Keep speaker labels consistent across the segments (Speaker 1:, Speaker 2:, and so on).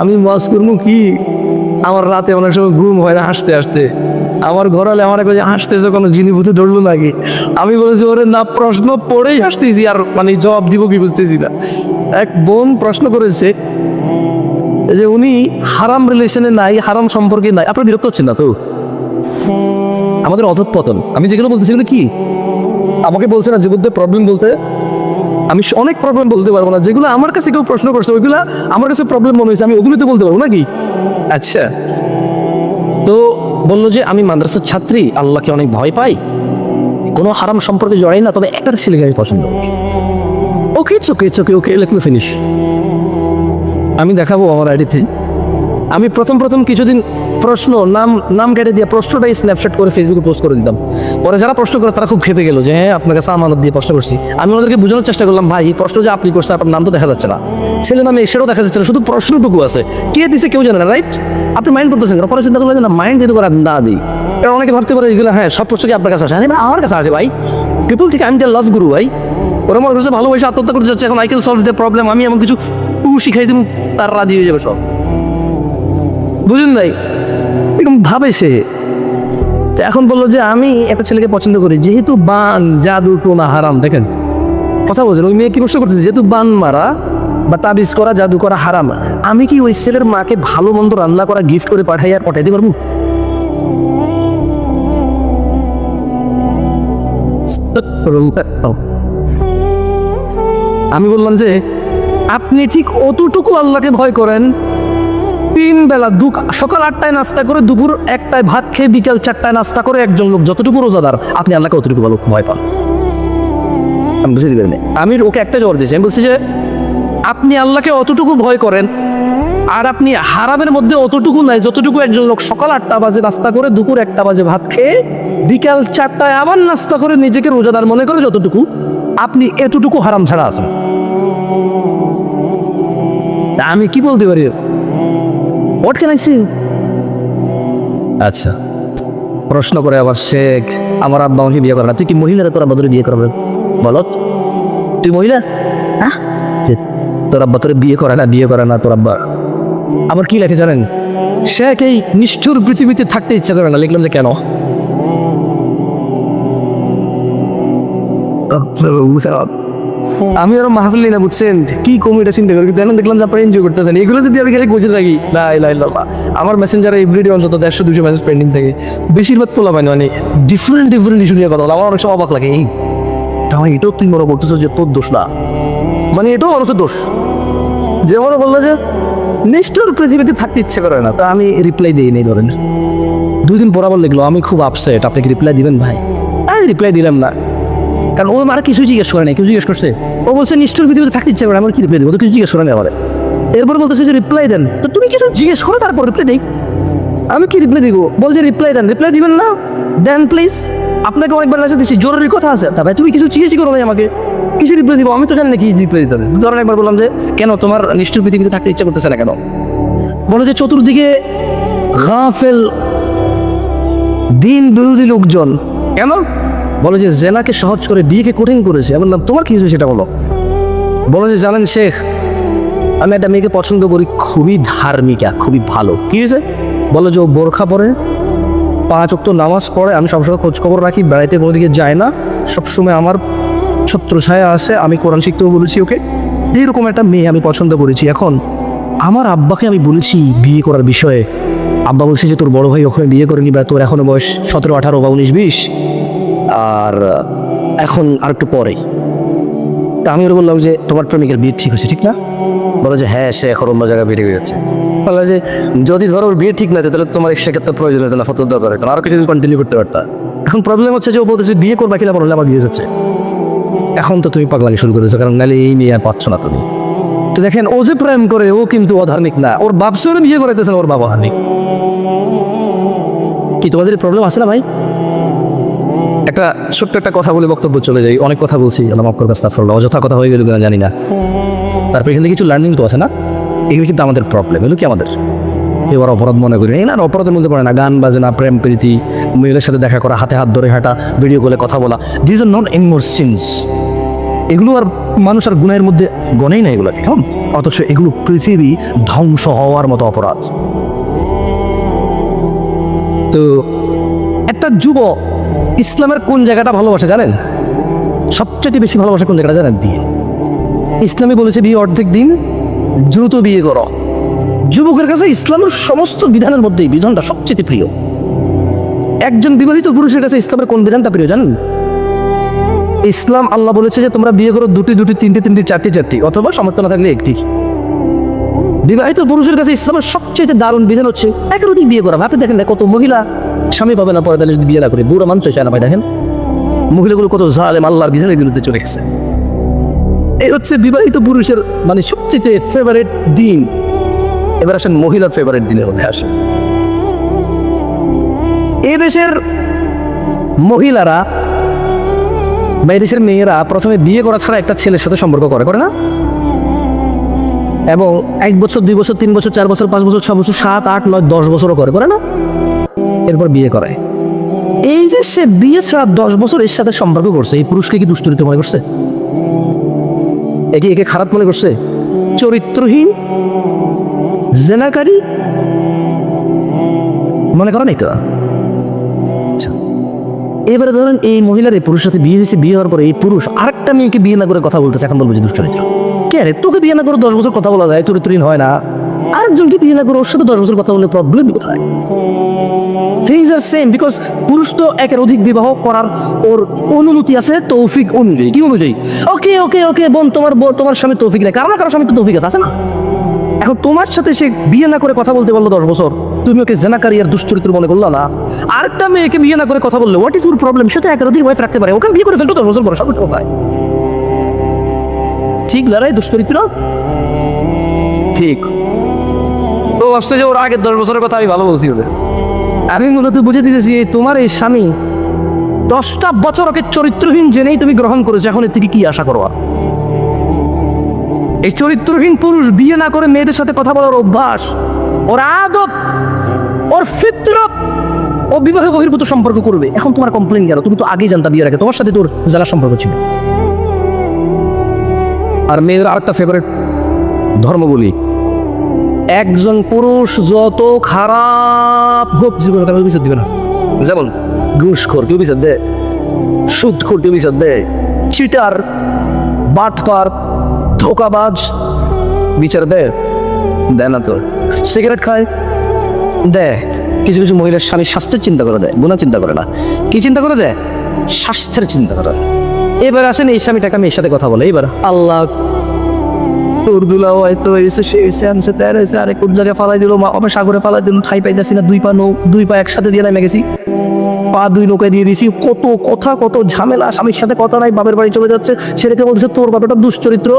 Speaker 1: আমি মাস করব কি? আমার রাতে অনেক সময় ঘুম হয় না হাসতে হাসতে। আমার ঘর হলে আমার কাছে হাসতেছে কোনো? জিনিভূতি ধরলো নাকি? আমি বলেছি, ওরে না, প্রশ্ন পড়েই হাসতেছি আর মানে জবাব দিব কি বুঝতেছি না। এক বোন প্রশ্ন করেছে যে, উনি হারাম রিলেশনে নাই, হারাম সম্পর্কে নাই। আপনার বিরক্ত হচ্ছেন না তো? আমাদের অধঃপতন। আমি যেগুলো বলতেছি কি? আমাকে বলছে না জীবনদের প্রবলেম বলতে? আমি অনেক প্রবলেম বলতে পারব না। যেগুলো আমার কাছে কেউ প্রশ্ন করছে ওইগুলো আমার কাছে প্রবলেম মনে হয়েছে। আমি ওগুলো তো বলতে পারব নাকি? আচ্ছা। তো বলল যে আমি মাদ্রাসার ছাত্রী আল্লাহকে অনেক ভয় পাই। কোনো হারাম সম্পর্কে জড়াই না তবে একটা ছেলেকে আমি পছন্দ করি। ওকে চোখে চোখে ওকে লেট মি ফিনিশ আমি দেখাবো আমার আইডিতে। আমি প্রথম প্রথম কিছুদিন প্রশ্ন, নাম নাম কেটে দিয়ে প্রশ্নটাই স্ন্যাপশট করে ফেসবুকে পোস্ট করে দিতাম। পরে যারা প্রশ্ন করে তারা খুব খেপে গেল যে হ্যাঁ আপনার কাছে আমানত দিয়ে প্রশ্ন করছি। আমি ওদেরকে বোঝানোর চেষ্টা করলাম, ভাই, এই প্রশ্ন যে আপনি করছেন, আপনার নাম তো দেখা যাচ্ছে না। ছেলে নামে সেটাও দেখা যাচ্ছে না, শুধু প্রশ্নটুকু আছে। কে দিছে কেউ জানে না রাইট আপনি মাইন্ড করতেছেন? পরে চিন্তা করলেন না মাইন্ড যেতে করে না দিই। এবার অনেকে ভাবতে পারে, এগুলো হ্যাঁ সব প্রশ্ন কি আপনার কাছে আসে। আরে, আমার কাছে আসে ভাই। পিপল থেকে আমি লাভ গুরু ভাই। ওরা মনে করছে ভালোবাসে, আত্মহত্যা করতে যাচ্ছে এখন I can solve the problem আমি এমন কিছু শিখাই দিব, তার রাজি হয়ে যাবে সব। বুঝুন নাই এরকম ভাবে সে। এখন বলল যে, আমি একটা ছেলেকে পছন্দ করি, যেহেতু বান, জাদু, টোনা হারাম। দেখেন, কথা বলছেন, ওই মেয়ে কি প্রশ্ন করতেছে? যেহেতু বান মারা বা তাবিজ করা, জাদু করা হারাম, আমি কি ওই ছেলের মাকে ভালো মন্দ রান্না করা গিফট করে পাঠাই আর পাঠাইতে পারব? আমি বললাম যে, আপনি ঠিক অতটুকু আল্লাহকে ভয় করেন তিন বেলা দু সকাল আটটায় নাস্তা করে দুপুর একটায় ভাত খেয়ে বিকেল চারটায় নাস্তা করে একজন লোক যতটুকু রোজাদার আপনি আল্লাহকে অতটুকু ভালো ভয় পান। আমি বুঝতে পারিনি। আমি ওকে একটা জবাব দিয়েছি। আমি বলছি যে আপনি আল্লাহকে অতটুকু ভয় করেন আর আপনি হারামের মধ্যে অতটুকু নাই যতটুকু একজন লোক সকাল আটটা বাজে নাস্তা করে দুপুর একটা বাজে ভাত খেয়ে বিকাল চারটায় আবার নাস্তা করে নিজেকে রোজাদার মনে করে যতটুকু আপনি এতটুকু হারাম ছাড়া আছেন। আমি কি বলতে পারি? হোয়াট ক্যান আই সি আচ্ছা। প্রশ্ন করে আবার শেখ আমার আব্বা আমাকে বিয়ে করে না। তুই কি মহিলা তোর আব্বা তোর বিয়ে করবে? বলত। তুই মহিলা? হ্যাঁ তোর আব্বা তোর বিয়ে করে না বিয়ে করে না তোর আব্বা। আবার কি লেখে জানেন? শেখ এই নিষ্ঠুর পৃথিবীতে থাকতে ইচ্ছা করে না। লিখলাম যে কেন? আমি আরও মাহফিল না, বুঝছেন? কি কমিটা চিন্তা করি, কিন্তু দেখলাম যে আপনারা এনজয় করতেছেন। এগুলো যদি আমি খালি বুঝে থাকি না ইলা ইলা আমার মেসেঞ্জারে এভরিডে অন্তত দেড়শো দুশো মেসেজ পেন্ডিং থাকে। বেশিরভাগ পোলা পাই মানে ডিফারেন্ট ডিফারেন্ট ইস্যু নিয়ে কথা বলে। আমার অনেক সময় অবাক লাগে, এই তাহলে এটাও তুই মনে করতেছো যে তোর দোষ না? মানে এটাও মানুষের দোষ। যে মনে বলল যে, নিষ্ঠুর পৃথিবীতে থাকতে ইচ্ছে করে না। তা আমি রিপ্লাই দিই নেই, ধরেন। দুই দিন পর আবার লিখলো, আমি খুব আপসেট আপনি কি রিপ্লাই দিবেন ভাই? আমি রিপ্লাই দিলাম না। কারণ ও আমার কিছু জিজ্ঞেস করে নাই কিছু জিজ্ঞেস করছে? ও বলছে, নিষ্ঠুর পৃথিবীতে থাকতে ইচ্ছে করে, আমার কি রিপ্লাই দেবো? কিছু জিজ্ঞেস করে আমার। এরপর বলতেছে যে রিপ্লাই দেন। তো তুমি কিছু জিজ্ঞেস করো, তারপর রিপ্লাই দেই। আমি কি রিপ্লাই দিব? বলছে রিপ্লাই দেন। রিপ্লাই দিবেন না? দেন প্লিজ আপনাকে অনেকবার মেসেজ দিচ্ছি জরুরি কথা আছে। তা ভাই, তুমি কিছু জিজ্ঞেস করো নাই আমাকে। কিছু রিপ্লাই দিব? আমি তো জানি না কি রিপ্লাই দিতে ধরেন একবার বললাম যে, কেন তোমার নিষ্ঠুর পৃথিবীতে থাকতে ইচ্ছা করতেছে না কেন? বলে যে, চতুর্দিকে গাফেল, দিন বিরোধী লোকজন। কেন? বলে যে জেনাকে সহজ করে বিয়েকে কঠিন করেছে। আমি বললাম, তোমার কি হয়েছে সেটা বলো। বলে যে, জানেন শেখ, আমি একটা মেয়েকে পছন্দ করি খুবই ধার্মিকা, খুবই ভালো। কি হয়েছে? বলে যে, ও বোরখা পরে, পাঁচ অক্ত নামাজ পড়ে, আমি সবসময় খোঁজ খবর রাখি, বেড়াইতে কোনো দিকে যায় না, সবসময় আমার ছত্র ছায়া আছে, আমি কোরআন শিখতেও বলেছি ওকে। এইরকম একটা মেয়ে আমি পছন্দ করেছি। এখন আমার আব্বাকে আমি বলেছি বিয়ে করার বিষয়ে। আব্বা বলছে যে, তোর বড় ভাই ওখানে বিয়ে করে নিবা তোর এখনও বয়স সতেরো, আঠারো বা উনিশ, বিশ? আর এখন আর একটু পরে তা আমি ওরা বললাম যে, তোমার প্রেমিকের বিয়ে ঠিক হয়েছে, ঠিক না? বলে যে হ্যাঁ সে এখন অন্য জায়গায় ঠিক হয়েছে। বলে যে, যদি ধরো ওর বিয়ে ঠিক না তাহলে তোমার সেক্ষেত্রে প্রয়োজন হতো না ফটোর দরকার হতো আরও কিছুদিন কন্টিনিউ করতে পারতা। এখন প্রবলেম হচ্ছে যে, ও বলতেছে, বিয়ে করবা কিনা বললে আমার বিয়ে যাচ্ছে এখন তো তুমি পাগলামি শুরু করেছ, কারণ নাহলে এই মেয়ে আর পাচ্ছ না তুমি। তো দেখেন, ও যে প্রেম করে, ও কিন্তু অধার্মিক না। ওর বাপ সে বিয়ে করাইতেছেন ওর বাবা ধার্মিক কি তোমাদের প্রবলেম আছে না ভাই? একটা ছোট্ট একটা কথা বলে বক্তব্য চলে যাই। অনেক কথা বলছি। অযথা কথা হয়ে গেল কিনা জানি না। তারপর এখান কিছু লার্নিং তো আছে না? এগুলো কিন্তু আমাদের প্রবলেম এগুলো কি আমাদের? এবার অপরাধ মনে করি। না, অপরাধের মধ্যে পড়ে না। গান, বাজনা, প্রেম, প্রীতি, মেয়েদের সাথে দেখা করা, হাতে হাত ধরে হাঁটা ভিডিও কলে কথা বলা these are not anymore sins এগুলো আর মানুষ আর গুণের মধ্যে গনেই না এগুলোকে, কেমন? অথচ এগুলো পৃথিবী ধ্বংস হওয়ার মতো অপরাধ। তো একটা যুবক ইসলামের কোন জায়গাটা ভালোবাসে জানেন? সবচেয়ে বেশি ভালোবাসে কোন জায়গাটা জানেন? বিয়ে। ইসলামে বলেছে বিয়ে অর্ধেক দিন, দ্রুত বিয়ে করো। যুবকের কাছে ইসলামের সমস্ত বিধানের মধ্যে এই বিধানটা সবচেয়ে প্রিয়। একজন বিবাহিত পুরুষের কাছে ইসলামের কোন বিধানটা প্রিয় জানেন? ইসলাম আল্লাহ বলেছে যে তোমরা বিয়ে করো দুটি দুটি, তিনটি তিনটি, চারটি চারটি, অথবা সমর্থ না থাকলে একটি। বিবাহিত পুরুষের কাছে ইসলামের সবচেয়ে দারুণ বিধান হচ্ছে একের অধিক বিয়ে করা। আপনি দেখেন না কত মহিলা স্বামী পাবে না যদি বিয়ে না করে, বুড়ো মানুষ চায় না ভাই, দেখেন। মহিলাগুলো কত জালেম, আল্লাহর বিধানের বিরুদ্ধে চলে গেছে। এই হচ্ছে বিবাহিত পুরুষের মানে সবচেয়ে ফেভারিট দিন। এবার আসেন মহিলার ফেভারিট দিনের মধ্যে, আসেন। এই দেশের মহিলারা বা দেশের মেয়েরা প্রথমে বিয়ে করা ছাড়া একটা ছেলের সাথে সম্পর্ক করে করে না? এবং এক বছর, দুই বছর, তিন বছর, চার বছর, পাঁচ বছর ছ বছর, সাত, আট, নয়, দশ বছরও করে করে না? এরপর বিয়ে করে। এই যে সে বিয়ে ছাড়া দশ বছর এর সাথে সম্পর্ক করছে, এই পুরুষকে কি দুষ্টরিত মনে করছে? একে একে খারাপ মনে করছে? চরিত্রহীন? জেনাকারী? মনে করো নাই তো? আচ্ছা। এবারে ধরেন এই মহিলার এই পুরুষের সাথে বিয়ে হয়েছে, বিয়ে হওয়ার পরে এই পুরুষ আরেকটা মেয়েকে বিয়ে না করে কথা বলতেছে, এখন বলব যে দুশ্চরিত্র কে রে? তোকে বিয়ে না করে দশ বছর কথা বলা যায়, চরিত্রহীন হয় না। আরেকজনকে বিয়ে না ওর সাথে দশ বছর কথা বললে প্রবলেম কোথায়? থিংস আর সেম বিকজ পুরুষ তো একের অধিক বিবাহ করার ওর অনুমতি আছে, তৌফিক অনুযায়ী। কি অনুযায়ী? ওকে ওকে ওকে বোন, তোমার তোমার স্বামী তৌফিক নেই কারও না কারও স্বামী তো তৌফিক আছে না? এখন তোমার সাথে সে বিয়ে না করে কথা বলতে পারল দশ বছর, তুমি ওকে জেনাকারী আর দুশ্চরিত্র মনে করল না? আরেকটা মেয়েকে বিয়ে না করে কথা বললে হোয়াট ইজ ইউর প্রবলেম সে তো একের অধিক ওয়াইফ রাখতে পারে, ওকে বিয়ে করে ফেলতো দশ বছর পর সব কোথায়? ঠিক লড়াই দুশ্চরিত্র? ঠিক। ভাবছে যে ওর আগের দশ বছরের কথা আমি ভালো বলছি ওদের। আমি মূলত বুঝে দিতেছি তোমার এই স্বামী দশটা বছর ওকে চরিত্রহীন জেনেই তুমি গ্রহণ করেছ, এখন এর থেকে কি আশা করো এই চরিত্রহীন পুরুষ বিয়ে না করে মেয়েদের সাথে কথা বলার অভ্যাস, ওর আদত ওর ফিতরত, ও বিবাহ বহির্ভূত সম্পর্ক করবে। এখন তোমার কমপ্লেন কেন তুমি তো আগেই জানতা বিয়ের আগে, তোমার সাথে তোর জেলা সম্পর্ক ছিল। আর মেয়েদের আরেকটা ফেভারিট ধর্ম বলি একজন পুরুষ যত খারাপ হোক জীবনে তাকে বিচার দিবে না। যেমন ঘুষখোর, কেউ বিচার দেয়? সুদখোর কেউ বিচার দেয়? চিটার, বাটপার, ধোকাবাজ বিচার দেয়? দেয় না তো। সিগারেট খায়? দেয়। কিছু কিছু মহিলার স্বামী স্বাস্থ্যের চিন্তা করে দেয় গুণা চিন্তা করে না। কি চিন্তা করে দেয়? স্বাস্থ্যের চিন্তা করে। এবার আসেন এই স্বামীটা আমি এর সাথে কথা বলে। এবার আল্লাহ তোর দুলা হয়তো এসে সে এসে আনছে তার এসে আরে কোন জায়গায় ফালাই দিল, মা বাবা সাগরে ফালাই দিল, ঠাই পাইতাছি না, দুই পা নৌ দুই পা একসাথে দিয়ে নেমে গেছি। পা দুই নৌকায় দিয়ে দিয়েছি কত কথা, কত ঝামেলা, স্বামীর সাথে কথা নাই, বাপের বাড়ি চলে যাচ্ছে, ছেলেকে বলছে তোর বাবাটা দুশ্চরিত্র।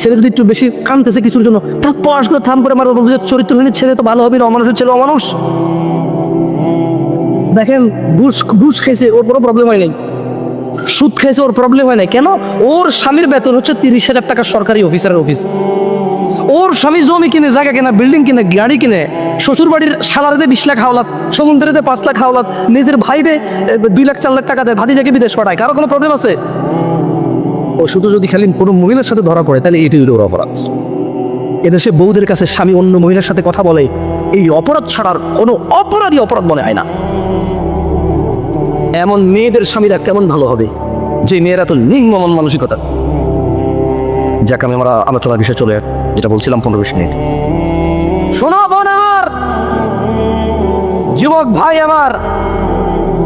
Speaker 1: ছেলে যদি একটু বেশি কানতেছে কিছুর জন্য তার পড়াশোনা থাম করে মারো। বলছে চরিত্রহীন ছেলে তো ভালো হবে না অমানুষের ছেলে অমানুষ। দেখেন, ঘুষ ঘুষ খেয়েছে, ওর কোনো প্রবলেম হয় নাই। সুদ খেয়েছে ওর প্রবলেম হয় না কেন? ওর স্বামীর বেতন হচ্ছে তিরিশ হাজার টাকা সরকারি অফিসারের অফিস ওর স্বামী জমি কিনে জায়গা কিনে বিল্ডিং কিনে গাড়ি কিনে শ্বশুর বাড়ির সালারিতে বিশ লাখ হাওলাত সমুদ্রেতে পাঁচ লাখ হাওলাত নিজের ভাইরে এ, দুই লাখ চার লাখ টাকা দেয় ভাতিজাকে বিদেশ পাঠায়। কারও কোনো প্রবলেম আছে? ও শুধু যদি খালি কোনো মহিলার সাথে ধরা পড়ে তাহলে হলো ওর অপরাধ। এদেশে বউদের কাছে স্বামী অন্য মহিলার সাথে কথা বলে এই অপরাধ ছাড়ার কোনো অপরাধী অপরাধ মনে হয় না। এমন মেয়েদের স্বামীরা কেমন ভালো হবে? যে মেয়েরা তো নিম্ন মানসিকতা। যাকে, আমি আমরা আলোচনার বিষয়ে চলে যেটা বলছিলাম পনেরো বিশ মিনিট। যুবক ভাই আমার,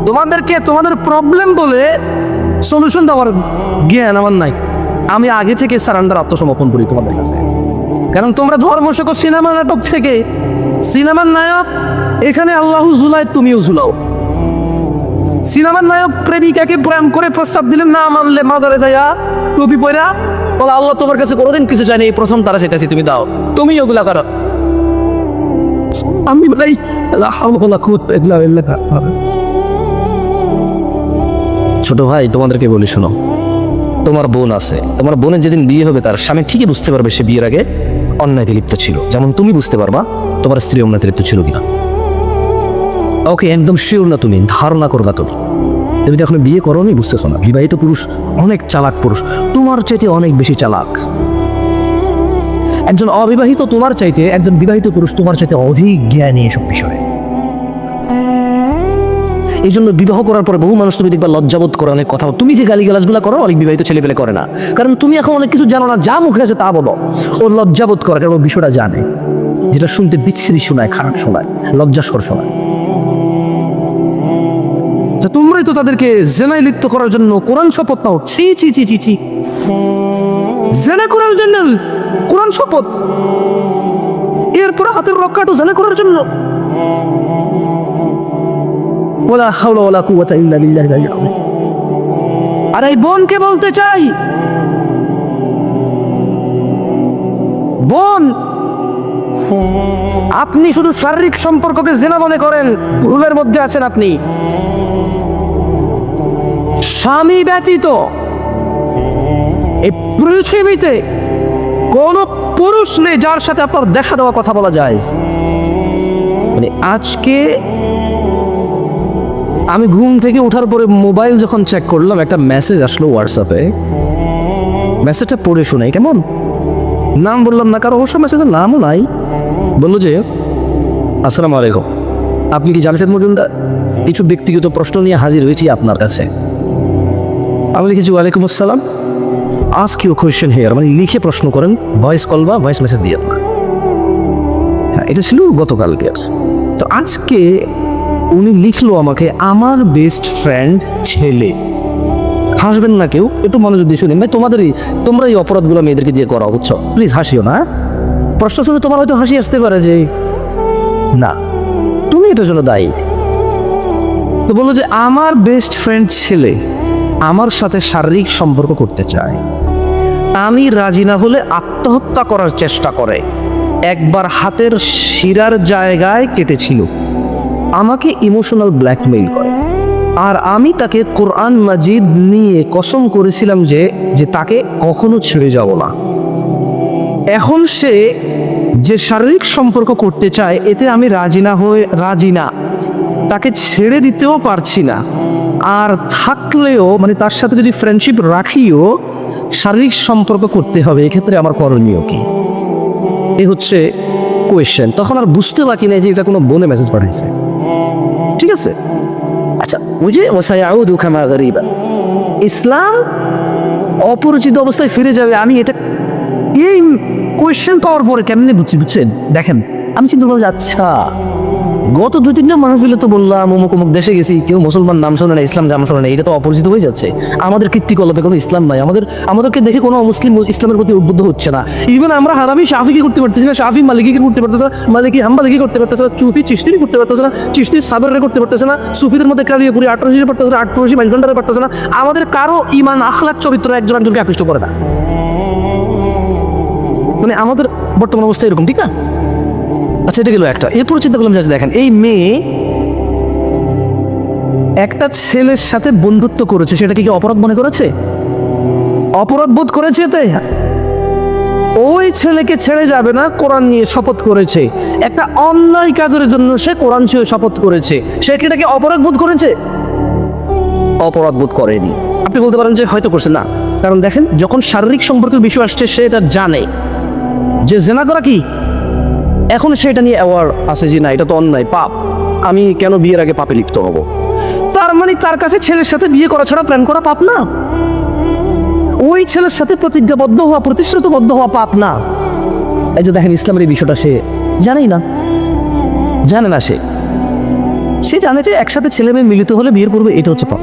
Speaker 1: তোমাদেরকে তোমাদের প্রবলেম বলে সলিউশন দেওয়ার জ্ঞান আমার নাই। আমি আগে থেকে সারান্ডার আত্মসমর্পণ করি তোমাদের কাছে। কারণ তোমরা ধর্ম সিনেমা নাটক থেকে সিনেমার নায়ক, এখানে আল্লাহ জুলাই তুমিও জুলাও সিনেমার নায়ক প্রেমিকাকে প্রেম করে প্রস্তাব দিলেন, না মানলে মাজারে যাইয়া টুপি পয়রা বলে, আল্লাহ তোমার কাছে কোনোদিন কিছু চাইনি এই প্রথম তারা চাইতেছি, তুমি দাও। তুমি ওগুলা করো। আমি বলাই ছোট ভাই, তোমাদেরকে বলি, শোনো। তোমার বোন আছে। তোমার বোনের যেদিন বিয়ে হবে, তার স্বামী ঠিকই বুঝতে পারবে সে বিয়ের আগে অন্যায়তে লিপ্ত ছিল। যেমন তুমি বুঝতে পারবা তোমার স্ত্রী অন্যায় লিপ্ত ছিল কিনা। ওকে, একদম শিওর না তুমি। ধারণা করবা তুমি।
Speaker 2: তুমি তো এখন বিয়ে করোনি, বুঝতেছো না? বিবাহিত পুরুষ অনেক চালাক পুরুষ। তোমার চাইতে অনেক বেশি চালাক। একজন অবিবাহিত তোমার চাইতে, একজন বিবাহিত পুরুষ তোমার চাইতে অধিক জ্ঞানী এসব বিষয়ে। এই জন্য বিবাহ করার পরে বহু মানুষ তুমি দেখবা লজ্জাবোধ করে অনেক কথা। তুমি যে গালি গালাজগুলো করো, অনেক বিবাহিত ছেলে পেলে করে না। কারণ তুমি এখন অনেক কিছু জানো না, যা মুখে আছে তা বলো। ও লজ্জাবোধ করে, কারণ বিষয়টা জানে। যেটা শুনতে বিচ্ছিরি শোনায়, খারাপ শোনায়, লজ্জাস্কর শোনায়।
Speaker 1: তা তো তাদেরকে জেনায় লিপ্ত করার জন্য কোরআন শপথ নাও। ছি ছি ছি ছি ছি। জেনা করার জন্য কোরআন শপথ? এরপর হাতের রক্ষাটা জেনা করার জন্য।
Speaker 2: ওলা হাওলা ওলা কুওয়াতা ইল্লা বিল্লাহি।
Speaker 1: আর এই বোনকে বলতে চাই, বোন, আপনি শুধু শারীরিক সম্পর্ককে জেনা মনে করেন, ভুলের মধ্যে আছেন আপনি। স্বামী ব্যতীত এই পৃথিবীতে কোন পুরুষ নেই যার সাথে আপনার দেখা দেওয়া কথা বলা যায়। মানে আজকে আমি ঘুম থেকে ওঠার পরে মোবাইল যখন চেক করলাম, একটা মেসেজ আসলো হোয়াটসঅ্যাপে মেসেজটা পড়ে শোনাই, কেমন? নাম বললাম না কারও অবশ্য মেসেজের নামও নাই। বলল যে, আসসালামু আলাইকুম। আপনি কি জামশেদ মজুমদার? কিছু ব্যক্তিগত প্রশ্ন নিয়ে হাজির হয়েছি আপনার কাছে। আমি লিখেছি, ওয়ালাইকুম আসসালাম। আজ কিউ কোয়েশ্চেন হেয়ার মানে লিখে প্রশ্ন করেন ভয়েস কল বা ভয়েস মেসেজ দিয়ে। হ্যাঁ এটা ছিল গতকালকের। তো আজকে উনি লিখলো আমাকে, আমার বেস্ট ফ্রেন্ড ছেলে। হাসবেন না কেউ, একটু মনোযোগ দিয়ে শুনি ভাই, তোমাদেরই, তোমরা এই অপরাধগুলো মেয়েদেরকে দিয়ে করা বুঝছ? প্লিজ হাসিও না হ্যাঁ? প্রশ্ন শুনে তোমার হয়তো হাসি আসতে পারে যে, না, তুমি এটার জন্য দায়ী। তো বলল যে, আমার বেস্ট ফ্রেন্ড ছেলে। আমার সাথে শারীরিক সম্পর্ক করতে চায়। আমি রাজি না হলে আত্মহত্যা করার চেষ্টা করে। একবার হাতের শিরার জায়গায় কেটেছিল। আমাকে ইমোশনাল ব্ল্যাকমেইল করে। আর আমি তাকে কোরআন মাজিদ নিয়ে কসম করেছিলাম যে যে তাকে কখনো ছেড়ে যাব না। এখন সে যে শারীরিক সম্পর্ক করতে চায়, এতে আমি রাজি না হয়ে, রাজি না। তাকে ছেড়ে দিতেও পারছি না। আর থাকলেও মানে তার সাথে যদি ফ্রেন্ডশিপ রাখিও, শারীরিক সম্পর্ক করতে হবে, এক্ষেত্রে আমার করণীয় কি? এ হচ্ছে কোয়েশ্চেন তখন আর বুঝতে বাকি নেই যে এটা কোনো বোনে মেসেজ পাঠাইছে। ঠিক আছে? আচ্ছা ওই যে ওসায়াউদু খামা গরিবা। ইসলাম অপরিচিত অবস্থায় ফিরে যাবে, আমি এটা এই কোয়েশ্চেন পাওয়ার পরে কেমনে বুঝছি, বুঝছেন? দেখেন, আমি চিন্তা যে আচ্ছা। গত দুই তিনটা মাহফিলে তো বললাম, অমুক অমুক দেশে গেছি, কেউ মুসলমান নাম শোনে না ইসলাম নাম শোনে না এটা তো অপরিচিত হয়ে যাচ্ছে। আমাদের কীর্তিকল্পে কোনো ইসলাম নাই, আমাদের, আমাদেরকে দেখে কোনো মুসলিম ইসলামের প্রতি উদ্বুদ্ধ হচ্ছে না। ইভেন আমরা হারামি শাফিকে করতে পারতেছি না, শাফি মালিকিকে করতে পারতেছে না, মালিকি হাম্বালিকি করতে পারতেছে না, চুফি চিস্তিরি করতে পারতেছে না চিস্তি সাবরে করতে পারতেছে না, সুফিদের মধ্যে কালিয়ে পুরি আঠারোশি পারতেছে না, আঠারোশি বাইশ ঘন্টারে পারতেছে না। আমাদের কারও ইমান আখলাক চরিত্র একজন একজনকে আকৃষ্ট করে না। মানে আমাদের বর্তমান অবস্থা এরকম, ঠিক না? আচ্ছা এটা গেল একটা। এরপর চিন্তা করলাম যে আচ্ছা দেখেন, এই মেয়ে একটা ছেলের সাথে বন্ধুত্ব করেছে সেটাকে কি অপরাধ মনে করেছে? অপরাধ বোধ করেছে তাই? ওই ছেলেকে ছেড়ে যাবে না, কোরআন নিয়ে শপথ করেছে। একটা অন্যায় কাজের জন্য সে কোরআন ছুঁয়ে শপথ করেছে। সে কি এটাকে অপরাধ বোধ করেছে? অপরাধ বোধ করেনি। আপনি বলতে পারেন যে হয়তো করছে না। কারণ দেখেন, যখন শারীরিক সম্পর্কের বিষয় আসছে, সে এটা জানে। যে জেনা করা কি? এখন সেটা নিয়ে অ্যাওয়ার আছে যে না, এটা তো অন্যায়, পাপ। আমি কেন বিয়ের আগে পাপে লিপ্ত হব? তার মানে তার কাছে ছেলের সাথে বিয়ে করা ছাড়া প্ল্যান করা পাপ না। ওই ছেলের সাথে প্রতিজ্ঞাবদ্ধ হওয়া, প্রতিশ্রুতবদ্ধ হওয়া পাপ না। এই যে দেখেন ইসলামের এই বিষয়টা, সে জানেই না। জানে না সে। সে জানে যে একসাথে ছেলে মেয়ে মিলিত হলে বিয়ের পূর্বে এটা হচ্ছে পাপ।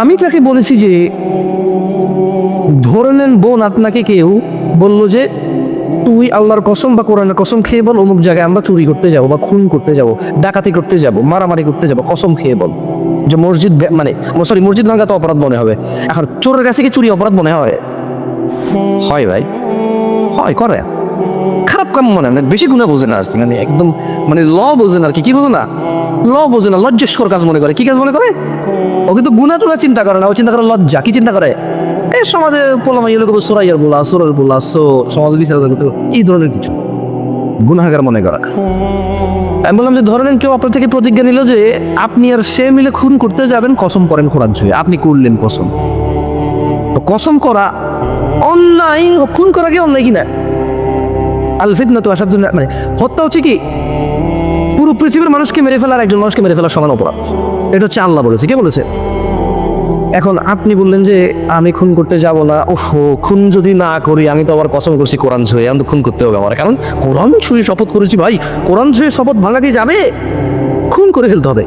Speaker 1: আমি তাকে বলেছি যে, ধরে নেন বোন আপনাকে কেউ বলল যে তুই আল্লাহর কসম বা কোরআনের কসম খেয়ে বল, অমুক জায়গায় আমরা চুরি করতে যাব বা খুন করতে যাব, ডাকাতি করতে যাব, মারামারি করতে যাব, কসম খেয়ে বল। যে মসজিদ মানে সরি মসজিদ ভাঙা তো অপরাধ মনে হবে। এখন চোরের কাছে কি চুরি অপরাধ মনে হয়? হয় ভাই। হয়, করে। খারাপ কাম মনে না, বেশি গুণা বোঝে না মানে একদম মানে ল বোঝে না আর কি কি বোঝে না? ল বোঝে না, লজ্জাস্কর কাজ মনে করে, কি কাজ মনে করে? ও কিন্তু গুণা টুনা চিন্তা করে না, ও চিন্তা করে লজ্জা, কি চিন্তা করে? এই সমাজে লোক সোরাইয়ার বলা সোরের বলা সো সমাজ বিচার করতে এই ধরনের কিছু। মনে করা। আমি বললাম যে ধরেন কেউ আপনার থেকে প্রতিজ্ঞা নিল যে আপনি আর সে মিলে খুন করতে যাবেন কসম করেন কোরআন ছুঁয়ে আপনি করলেন কসম। তো কসম করা অন্যায় খুন করা কি অন্যায় কিনা আলফিদ না তো আসার জন্য মানে হত্যা হচ্ছে কি? পুরো পৃথিবীর মানুষকে মেরে ফেলার একজন মানুষকে মেরে ফেলার সমান অপরাধ। এটা হচ্ছে আল্লাহ বলেছে। কে বলেছে? এখন আপনি বললেন যে আমি খুন করতে যাব না। ওহো, খুন যদি না করি, আমি তো আবার কসম করছি কোরআন ছুঁয়ে, আমি তো খুন করতে হবে আমার। কারণ কোরআন ছুঁয়ে শপথ করেছি ভাই। কোরআন ছুঁয়ে শপথ ভাঙা কি যাবে? খুন করে ফেলতে হবে।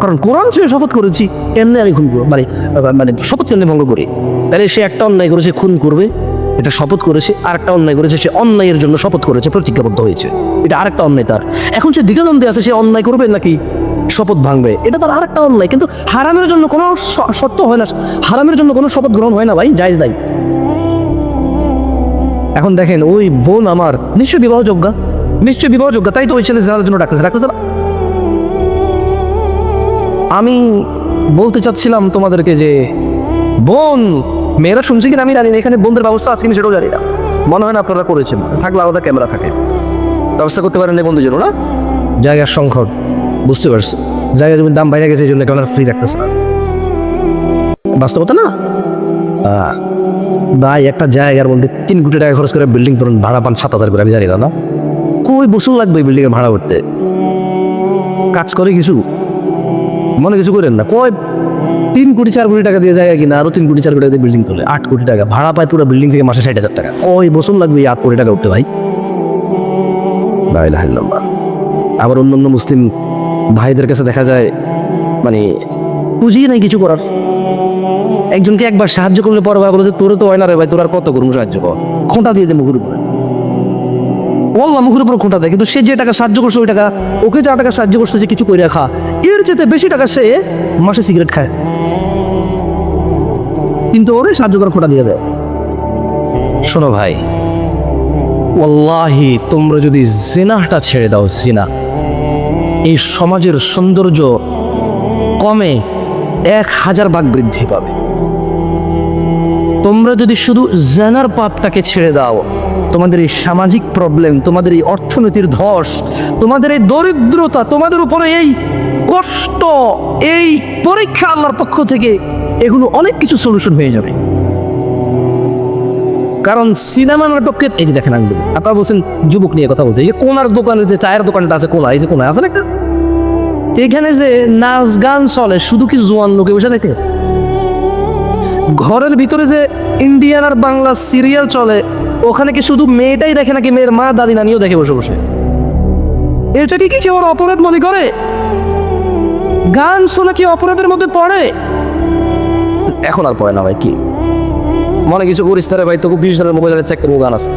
Speaker 1: কারণ কোরআন ছুঁয়ে শপথ করেছি এমনি আমি খুন মানে মানে শপথ কেমনি ভঙ্গ করি? তাহলে সে একটা অন্যায় করেছে, খুন করবে। এটা শপথ করেছে আর একটা অন্যায় করেছে, সে অন্যায়ের জন্য শপথ করেছে, প্রতিজ্ঞাবদ্ধ হয়েছে। এটা আরেকটা অন্যায় তার। এখন সে দ্বিধাদ্বন্দ্বে আছে, সে অন্যায় করবে নাকি? শপথ ভাঙবে। এটা তার আরেকটা অন্যায়। কিন্তু হারামের জন্য কোনো শর্ত হয় না। হারামের জন্য কোনো শপথ গ্রহণ হয় না ভাই জায়জ নাই। এখন দেখেন ওই বোন আমার নিশ্চয় বিবাহযোগ্য। নিশ্চয় বিবাহযোগ্য তাই তো ওই ছেলে জানার জন্য ডাকতেছে ডাকতেছে না? আমি বলতে চাচ্ছিলাম তোমাদেরকে যে বোন মেয়েরা শুনছি কিনা আমি জানি না এখানে বোনদের ব্যবস্থা আছে কিনা সেটাও জানি না। মনে হয় না আপনারা করেছেন। থাকলে আলাদা ক্যামেরা থাকে। ব্যবস্থা করতে পারেন না বন্ধুর জন্য না জায়গার সংকট। বুঝতে পারছি? জায়গা জমির দাম বাইরে গেছে এই জন্য ক্যামেরা ফ্রি রাখতেছে না। বাস্তবতা না? আহ, ভাই একটা জায়গার মধ্যে তিন কোটি টাকা খরচ করে বিল্ডিং ধরুন ভাড়া পান সাত হাজার করে আমি জানি না কই বছর লাগবে বিল্ডিং এর ভাড়া করতে? কাজ করে কিছু? মনে কিছু করেন না? কয়? তিন কোটি চার কোটি টাকা দিয়ে জায়গা কিনা আরও তিন কোটি চার কোটি টাকা দিয়ে বিল্ডিং তোলে আট কোটি টাকা। ভাড়া পায় পুরো বিল্ডিং থেকে মাসে ষাট হাজার টাকা। কয় বছর লাগবে আট কোটি টাকা উঠতে ভাই। আবার অন্য অন্য মুসলিম ভাইদের কাছে দেখা যায় মানে পুঁজি নাই কিছু করার। একজনকে একবার সাহায্য করলে পরে ভাই বলেছে তোরে তো হয় না রে ভাই, তোর আর কত করুন সাহায্য কর? খোঁটা দিয়ে দে মুখের উপরে। বললাম মুখের উপরে খোঁটা দেয়। কিন্তু সে যে টাকা সাহায্য করছে, ওই টাকা, ওকে যা টাকা সাহায্য করছে যে কিছু করে রাখা এর চেয়ে বেশি টাকা সে মাসে সিগারেট খায়। কিন্তু ওরে সাহায্য করে খোঁটা দিয়ে দেয়। শোনো ভাই, ওয়াল্লাহি, তোমরা যদি জিনাহটা ছেড়ে দাও, জিনা। এই সমাজের সৌন্দর্য কমে এক হাজার ভাগ বৃদ্ধি পাবে। তোমরা যদি শুধু জেনার পাপটাকে ছেড়ে দাও, তোমাদের এই সামাজিক প্রবলেম তোমাদের এই অর্থনীতির ধস, তোমাদের এই দরিদ্রতা, তোমাদের উপরে এই কষ্ট, এই পরীক্ষা আল্লাহর পক্ষ থেকে এগুলো অনেক কিছু সলিউশন হয়ে যাবে। কারণ সিনেমা নাটকের এই যে দেখেন আঙ্গুল, আপনারা বলছেন যুবক নিয়ে কথা বলতে, এই যে কোনার দোকানের যে চায়ের দোকানটা আছে কোনা এই যে কোনা আছে না একটা? এখানে যে নাচ গান চলে, শুধু কি জোয়ান লোকে বসে থাকে? ঘরের ভিতরে যে ইন্ডিয়ান আর বাংলা সিরিয়াল চলে, ওখানে কি শুধু মেয়েটাই দেখে নাকি মেয়ের মা দাদি নানিও দেখে বসে বসে? এটাকে কি কেউ অপরাধ মনে করে? গান শোনা কি অপরাধের মধ্যে পড়ে? এখন আর পড়ে না ভাই, কি? মনে কিছু করিস তারে ভাই, তোকে বিশ জনের মোবাইলে চেক করব, গান আছে।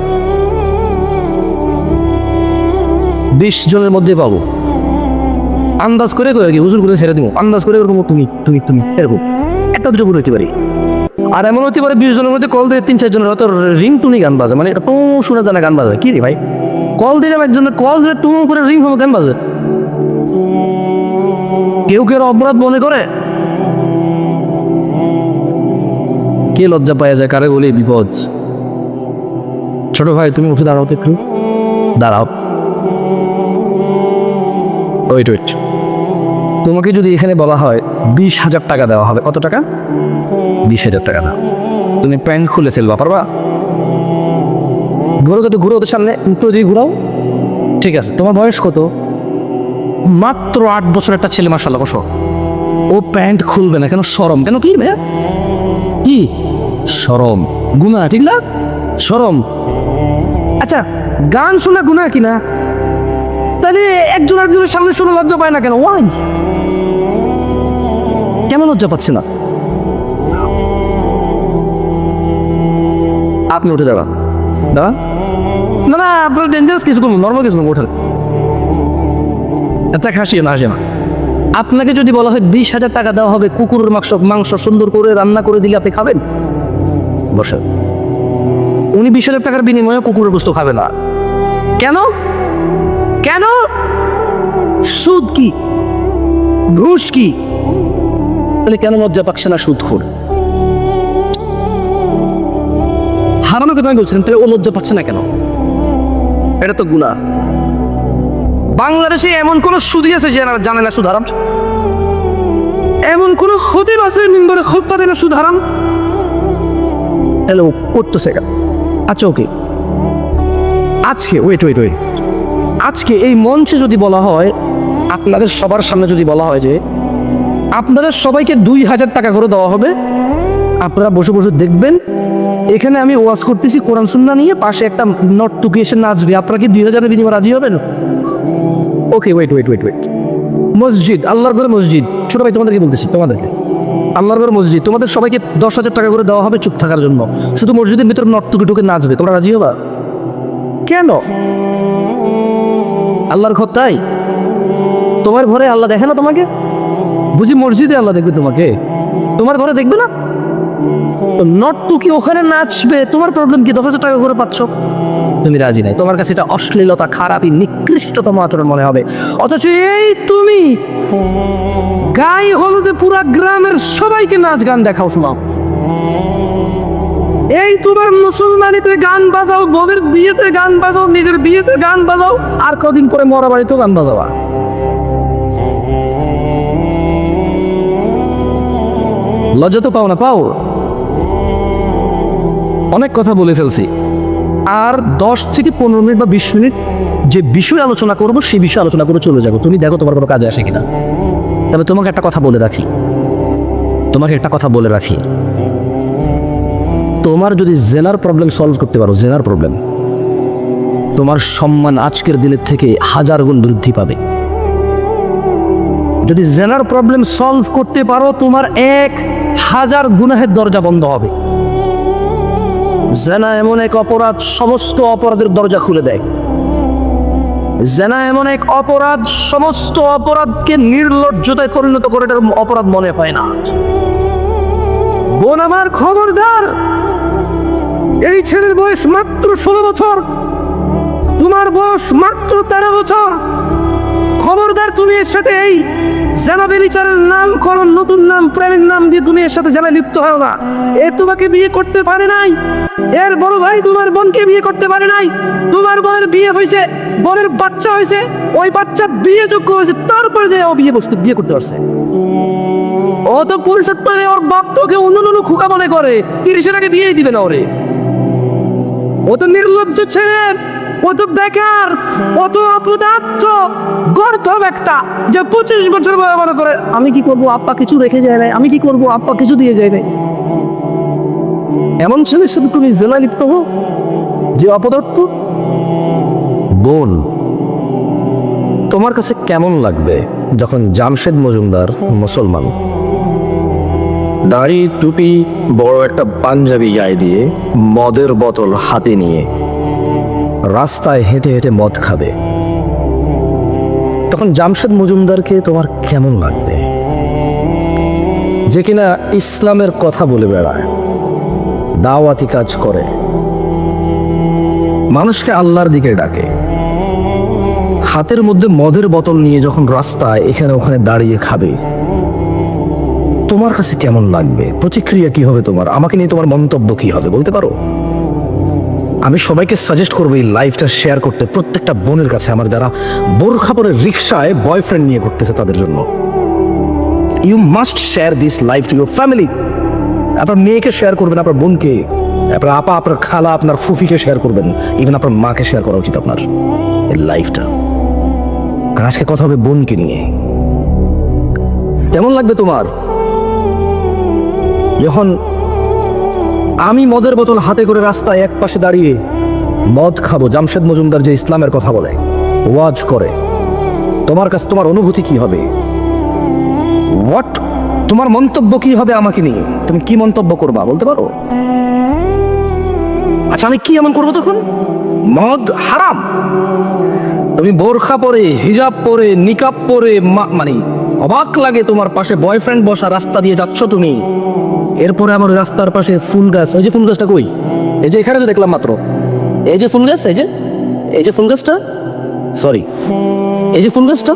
Speaker 1: বিশ জনের মধ্যে পাবো। আন্দাজ করে করে কি, হুজুর করে ছেড়ে দিব। আন্দাজ করে এরকম তুমি তুমি তুমি এরকম একটা দুটো হতে পারি। আর এমন হতে পারে বিশ জনের মধ্যে কল দিয়ে তিন, চার জনের হয়তো রিং টুনি গান বাজে। মানে এটা টু শোনা জানা গান বাজে। কি রে ভাই? কল দিলাম একজনের, কল ধরে টু করে রিং হবে, গান বাজে। কেউ কেউ অপরাধ মনে করে? কে লজ্জা পাওয়া যায়? কারে বলে বিপদ। ছোট ভাই, তুমি উঠে দাঁড়াও তো একটু। দাঁড়াও। Wait wait. তোমাকে যদি এখানে বলা হয়, বিশ হাজার টাকা দেওয়া হবে। কত টাকা? বিশ হাজার টাকা দাও। তুমি প্যান্ট খুলে ফেলবা, পারবা? ঘুরো তো ঘুরো ওদের সামনে। একটু দিয়ে ঘুরাও। ঠিক আছে। তোমার বয়স কত? মাত্র আট বছর একটা ছেলে মাসাল্লাহ বসো। ও প্যান্ট খুলবে না, কেন? সরম। কেন কি ভাইয়া? কি? সরম গুনা ঠিক না? সরম আচ্ছা গান শোনা গুনা কিনা তাহলে একজন আরেকজনের সামনে শুনে লজ্জা পায় না কেন? ওয়াই কেন লজ্জা পাচ্ছে না? আপনি উঠে দাঁড়ান। দাঁড়ান না না, আপনার ডেঞ্জারাস কিছু করুন নর্মাল কিছু করুন ওঠেন আচ্ছা হাসিয়ে না হাসিয়ে না। আপনাকে যদি বলা হয় বিশ হাজার টাকা দেওয়া হবে কুকুরের মাংস মাংস সুন্দর করে রান্না করে দিলে আপনি খাবেন? বসেন। উনি বিশ হাজার টাকার বিনিময়ে কুকুরের বস্তু খাবে না। কেন? কেন? সুদ কি? ঘুষ কি? তাহলে কেন লজ্জা পাচ্ছে না সুদ খোর হারানো কথা আমি বলছিলাম, তাহলে ও লজ্জা পাচ্ছে না কেন? এটা তো গুণা বাংলাদেশে এমন কোন সুদি আছে যে জানে না সুদ হারাম? এমন কোন খতিব আছে মিম্বরে খুতবা দেয় না সুদ হারাম?
Speaker 2: হ্যালো, করতেছে কেন? আচ্ছা ওকে। আজকে ওয়েট ওয়েট ওয়েট আজকে এই মঞ্চে যদি বলা হয়, আপনাদের সবার সামনে যদি বলা হয় যে, আপনাদের সবাইকে দুই হাজার টাকা করে দেওয়া হবে, আপনারা বসে বসে দেখবেন, এখানে আমি ওয়াজ করতেছি কোরআন, সুন্না নিয়ে, পাশে একটা নট টুকি এসে নাচবে আপনারা কি দুই হাজারের বিনিময়ে রাজি হবেন? Okay wait wait wait wait মসজিদ আল্লাহর ঘরে মসজিদ ছোট ভাই, তোমাদেরকে বলতেছি, তোমাদেরকে। আল্লাহর ঘরে মসজিদ তোমাদের সবাইকে দশ হাজার টাকা করে দেওয়া হবে চুপ থাকার জন্য। শুধু মসজিদের ভিতরে নর্তুকে ঢুকে নাচবে। তোমরা রাজি হবা? কেন? আল্লাহর ঘর তাই? তোমার ঘরে আল্লাহ দেখে না তোমাকে? বুঝি মসজিদে আল্লাহ দেখবে তোমাকে? তোমার ঘরে দেখবে না? নর্তুকি ওখানে নাচবে। তোমার প্রবলেম কি? দশ হাজার টাকা করে পাচ্ছ। তুমি রাজি নাই। তোমার কাছে এটা অশ্লীলতা, খারাপই, নিকৃষ্টতম আচরণ মনে হবে। অথচ এই তুমি, গায়ে হলুদে পুরা গ্রামের সবাইকে নাচ গান দেখাও শোনাও এই তোমার মুসলমানিতে গান বাজাও, বউয়ের বিয়েতে গান বাজাও, নিজের বিয়েতে গান বাজাও, আর কদিন পরে মরা বাড়িতেও গান বাজাবা। লজ্জা তো পাও না, পাও। অনেক কথা বলে ফেলছি। আর দশ থেকে পনেরো মিনিট বা বিশ মিনিট যে বিষয় আলোচনা করব, সেই বিষয়ে আলোচনা করে চলে যাব। তুমি দেখো তোমার কোনো কাজে আসে কিনা। তবে তোমাকে একটা কথা বলে রাখি। তোমাকে একটা কথা বলে রাখি। তোমার যদি জেনার প্রবলেম সলভ করতে পারো, জেনার প্রবলেম তোমার সম্মান আজকের দিনের থেকে হাজার গুণ বৃদ্ধি পাবে। যদি জেনার প্রবলেম সলভ করতে পারো, তোমার এক হাজার গুনাহের দরজা বন্ধ হবে। জেনা এমন এক অপরাধ সমস্ত অপরাধের দরজা খুলে দেয়। জেনা এমন এক অপরাধ সমস্ত অপরাধকে নির্লজ্জতায় পরিণত করে এটার অপরাধ মনে হয় না। বোন আমার খবরদার, এই ছেলের বয়স মাত্র ষোলো বছর, তোমার বয়স মাত্র তেরো বছর। খবরদার তুমি এর সাথে এই জানাবে বিচারের নাম করো নতুন নাম, প্রেমের নাম দিয়ে তুমি এর সাথে জানা লিপ্ত হয় না। এ তোমাকে বিয়ে করতে পারে নাই। এর বড় ভাই তোমার বোনকে বিয়ে করতে পারে নাই। তোমার বোনের বিয়ে হয়েছে, বোনের বাচ্চা হয়েছে, ওই বাচ্চা বিয়ে যোগ্য হয়েছে, তারপরে যে ও বিয়ে বসতে, বিয়ে করতে পারছে। ও তো পরিষদ করে ওর বাপ তোকে অন্য খুকা মনে করে, তিরিশের আগে বিয়ে দিবে না ওরে। ও তো নির্লজ্জ ছেলে। ও তো বেকার ও তো অপদার্থ গর্ধব একটা যে পঁচিশ বছর মনে করে, আমি কি করব? আপ্পা কিছু রেখে যায় নাই, আমি কি করব? আপ্পা কিছু দিয়ে যায় নাই। এমন ছেলের সাথে তুমি জেলা লিপ্ত হো যে অপদার্থ? বোন, তোমার কাছে কেমন লাগবে যখন জামশেদ মজুমদার মুসলমান? দাড়ি, টুপি, বড় একটা পাঞ্জাবি গায়ে দিয়ে মদের বোতল হাতে নিয়ে রাস্তায় হেঁটে হেঁটে মদ খাবে। তখন জামশেদ মজুমদারকে তোমার কেমন লাগবে? যে কিনা ইসলামের কথা বলে বেড়ায়, দাওয়াতি কাজ করে। মানুষকে আল্লাহর দিকে ডাকে। হাতের মধ্যে মদের বোতল নিয়ে যখন রাস্তায় এখানে ওখানে দাঁড়িয়ে খাবে, তোমার কাছে কেমন লাগবে? প্রতিক্রিয়া কি হবে তোমার? আমাকে নিয়ে তোমার মন্তব্য কি হবে? বলতে পারো? আমি সবাইকে সাজেস্ট করব এই লাইফটা শেয়ার করতে। প্রত্যেকটা বোনের কাছে আমার যারা বোরখা পরে রিক্সায় বয়ফ্রেন্ড নিয়ে ঘুরতেছে তাদের জন্য। You must share this life to your family আপনার মেয়েকে শেয়ার করবেন, আপনার বোনকে। আপনার আপা, আপনার খালা, আপনার ফুফিকে শেয়ার করবেন। ইভেন আপনার মাকে শেয়ার করা উচিত আপনার। এই লাইফটা কারণ আজকে কথা হবে বোনকে নিয়ে। কেমন লাগবে তোমার? যখন আমি মদের বোতল হাতে করে রাস্তায় এক পাশে দাঁড়িয়ে মদ খাব, জামশেদ মজুমদার যে ইসলামের কথা বলে, ওয়াজ করে। তোমার কাছে তোমার অনুভূতি কি হবে? হোয়াট তোমার মন্তব্য কি হবে আমাকে নিয়ে? তুমি কি মন্তব্য করবা, বলতে পারো? আচ্ছা আমি কি এমন করব তখন? মদ হারাম। তুমি বোরখা পরে, হিজাব পরে, নিকাব পরে মানে অবাক লাগে তোমার পাশে বয়ফ্রেন্ড বসা রাস্তা দিয়ে যাচ্ছ তুমি। এরপরে আমার রাস্তার পাশে ফুল গাছ। ওই যে ফুল গাছটা কই? এই যে এখানে তো দেখলাম মাত্র। এই যে ফুল গাছ, এই যে এই যে ফুল গাছটা? সরি এই যে ফুল গাছটা?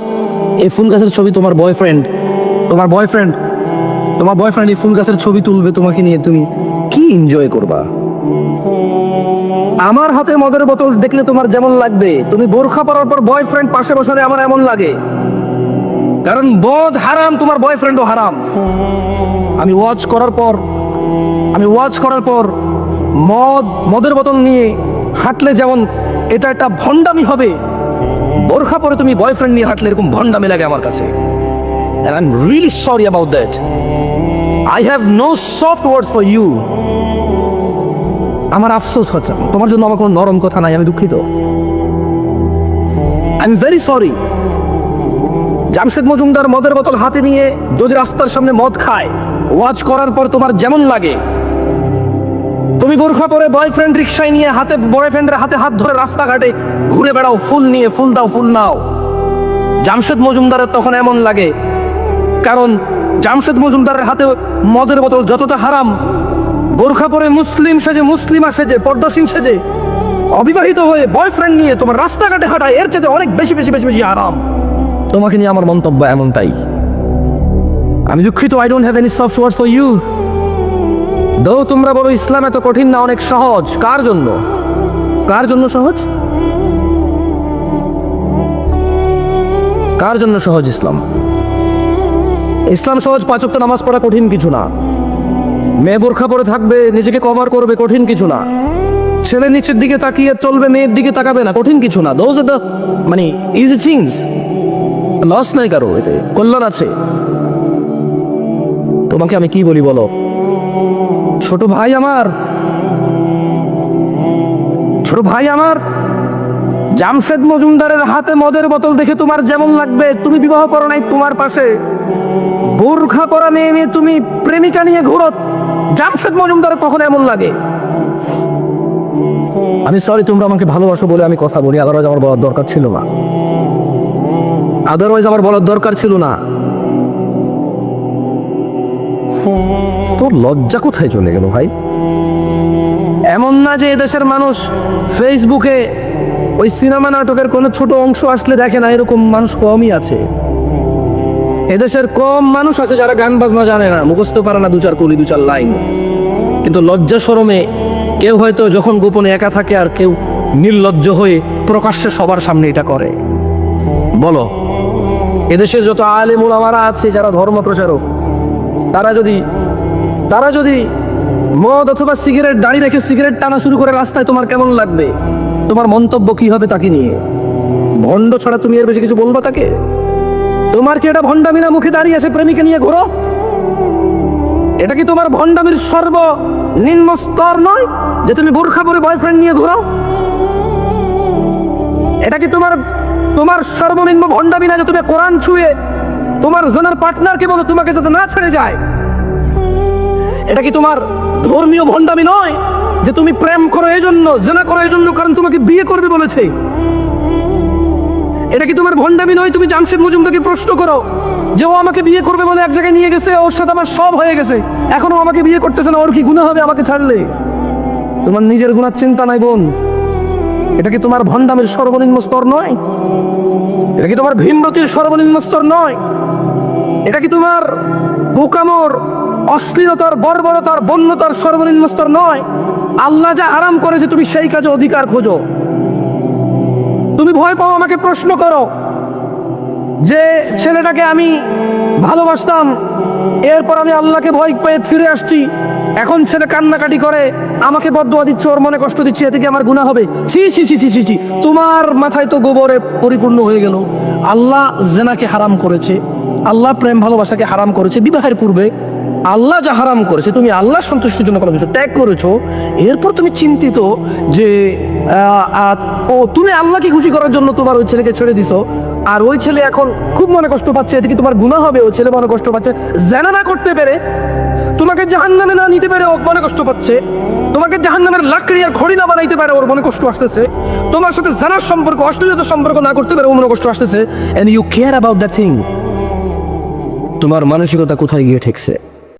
Speaker 2: এই ফুল গাছের ছবি তোমার বয়ফ্রেন্ড তোমার বয়ফ্রেন্ড তোমার বয়ফ্রেন্ড এই ফুল গাছের ছবি তুলবে তোমাকে নিয়ে তুমি। কি এনজয় করবা?
Speaker 1: আমার হাতে মদের বোতল দেখলে তোমার যেমন লাগবে। তুমি বোরখা পরার পর বয়ফ্রেন্ড পাশে বসালে আমার এমন লাগে। কারণ বদ হারাম, তোমার বয়ফ্রেন্ডও হারাম আমি ওয়াচ করার পর, আমি ওয়াচ করার পর মদ, মদের বোতল নিয়ে হাঁটলে যেমন এটা একটা ভণ্ডামি হবে, বোরখা পরে তুমি বয়ফ্রেন্ড নিয়ে হাঁটলে এরকম ভণ্ডামি লাগে আমার কাছে and I'm really sorry about that. I have no soft words for you. আমার আফসোস হচ্ছে, তোমার জন্য আমার কোনো নরম কথা নাই, আমি দুঃখিত I am very sorry Jamshed Majumdar মদের বোতল হাতে নিয়ে যদি রাস্তার সামনে মদ খায়, ওয়াজ করার পর তোমার যেমন লাগে। তুমি বোরখা পরে বয়ফ্রেন্ড রিক্সায় নিয়ে হাতে বয়ফ্রেন্ডের হাতে হাত ধরে রাস্তাঘাটে ঘুরে বেড়াও, ফুল নিয়ে ফুল দাও, ফুল নাও। জামশেদ মজুমদারের তখন এমন লাগে, কারণ জামশেদ মজুমদারের হাতে মদের বোতল যতটা হারাম, বোরখা পরে মুসলিম সেজে, মুসলিমা সেজে, পর্দাসীন সেজে, অবিবাহিত হয়ে বয়ফ্রেন্ড নিয়ে তোমার রাস্তাঘাটে হাঁটায়, এর চেয়ে অনেক বেশি বেশি বেশি বেশি আরাম তোমাকে নিয়ে আমার মন্তব্য এমনটাই। আমি দুঃখিত I don't have any soft word for you though তোমরা বলো ইসলাম এত কঠিন না, অনেক সহজ। কার জন্য? কার জন্য সহজ? কার জন্য সহজ ইসলাম? ইসলাম সহজ পাঁচক্ত নামাজ পড়া কঠিন কিছু না। মেয়ে বোরখা পরে থাকবে, নিজেকে কভার করবে, কঠিন কিছু না। ছেলে নিচের দিকে তাকিয়ে চলবে, মেয়ের দিকে তাকাবে না, কঠিন কিছু না। দোজ মানে ইজি থিংস লস নাই কারও এতে, কল্যাণ আছে। তোমাকে আমি কি বলি বলো? ছোট ভাই আমার। ছোট ভাই আমার, জামশেদ মজুমদারের হাতে মদের বোতল দেখে তোমার যেমন লাগবে, তুমি বিবাহ করো নাই তোমার পাশে। বোরখা পরা মেয়ে নিয়ে তুমি প্রেমিকা নিয়ে ঘুরো, জামশেদ মজুমদার কখন এমন লাগে? আমি সরি তোমরা আমাকে ভালোবাসো বলে আমি কথা বলি, আদারওয়াইজ আমার বলার দরকার ছিল না। আদারওয়াইজ আমার বলার দরকার ছিল না। তোর লজ্জা কোথায় চলে গেল ভাই? এমন না যে এদেশের মানুষ ফেসবুকে ওই সিনেমা নাটকের কোনো ছোট অংশ আসলে দেখে না, এরকম মানুষ কমই আছে। এদেশের কম মানুষ আছে যারা গান বাজনা জানে না, মুখস্থ পারে না দু চার কলি দু চার লাইন। কিন্তু লজ্জা সরমে কেউ হয়তো যখন গোপনে একা থাকে আর কেউ নির্লজ্জ হয়ে প্রকাশ্যে সবার সামনে এটা করে। বলো এদেশের যত আলেম ওলামারা আছে, যারা ধর্ম প্রচারক, তারা যদি তারা যদি মদ অথবা সিগারেট দাঁড়িয়ে রেখে সিগারেট টানা শুরু করে রাস্তায়, তোমার কেমন লাগবে? তোমার মন্তব্য কি হবে তাকে নিয়ে? ভণ্ড ছাড়া তুমি এর বেশি কিছু বলবা তাকে? তোমার কি এটা ভণ্ডামিনা মুখে দাঁড়িয়ে আছে প্রেমিকা নিয়ে ঘোরো? এটা কি তোমার ভণ্ডামির সর্ব নিম্ন স্তর নয়, যে তুমি বোরখা পরে বয়ফ্রেন্ড নিয়ে ঘোরো? এটা কি তোমার তোমার সর্বনিম্ন ভণ্ডামি না যে তুমি কোরআন ছুঁয়ে তোমার জনের পার্টনারকে বলো তোমাকে যাতে না ছেড়ে যায়? এটা কি তোমার ধর্মীয় ভণ্ডামি নয় যে তুমি প্রেম করো এই জন্য জেনা করো এই জন্য কারণ তোমাকে বিয়ে করবে বলেছে? এটা কি তোমার ভণ্ডামি নয়? তুমি জামশেদ মজুমদারকে প্রশ্ন করো যে ও আমাকে বিয়ে করবে বলে এক জায়গায় নিয়ে গেছে, ওর সাথে আমার সব হয়ে গেছে। এখনও আমাকে বিয়ে করতেছে না, ওর কি গুণা হবে আমাকে ছাড়লে? তোমার নিজের গুণার চিন্তা নাই বোন। এটা কি তোমার ভণ্ডামের সর্বনিম্ন স্তর নয়? এটা কি তোমার ভীমরতির সর্বনিম্ন স্তর নয়? এটা কি তোমার বোকামোর অশ্লীলতার, বর্বরতার, বন্যতার সর্বনিম্ন স্তর নয়? আল্লাহ যা আরাম করেছে, তুমি সেই কাজে অধিকার খোঁজো। তুমি ভয় পাও, আমাকে প্রশ্ন করো যে ছেলেটাকে আমি ভালোবাসতাম, এরপর আমি আল্লাহকে ভয় পেয়ে ফিরে আসছি। এখন ছেলে কান্নাকাটি করে, আমাকে বদুয়া দিচ্ছে, ওর মনে কষ্ট দিচ্ছে, এতে কি আমার গুণা হবে? ছি ছি ছি ছি ছি ছি। তোমার মাথায় তো গোবরে পরিপূর্ণ হয়ে গেল। আল্লাহ জেনাকে হারাম করেছে, আল্লাহ প্রেম ভালোবাসাকে হারাম করেছে বিবাহের পূর্বে। আল্লাহ যা হারাম করেছে, তুমি আল্লাহ সন্তুষ্টির জন্য কোনো কিছু ত্যাগ করেছ। এরপর তুমি চিন্তিত যে ও, তুমি আল্লাহকে খুশি করার জন্য তোমার ওই ছেলেকে ছেড়ে দিছো। আর ওই ছেলে এখন খুব মনে কষ্ট পাচ্ছে, এদিকে তোমার গুণা হবে, ওই ছেলে মনে কষ্ট পাচ্ছে, জানা না করতে পেরে, তোমাকে জাহান নামে না নিতে পেরে ও মনে কষ্ট পাচ্ছে, তোমাকে জাহান নামের লাকড়ি আর খড়ি না বানাইতে পারে ওর মনে কষ্ট আসতেছে, তোমার সাথে জানার সম্পর্ক অশ্লীলতার সম্পর্ক না করতে পারে ও মনে কষ্ট আসতেছে and you care about that thing তোমার মানসিকতা কোথায় গিয়ে ঠেকছে?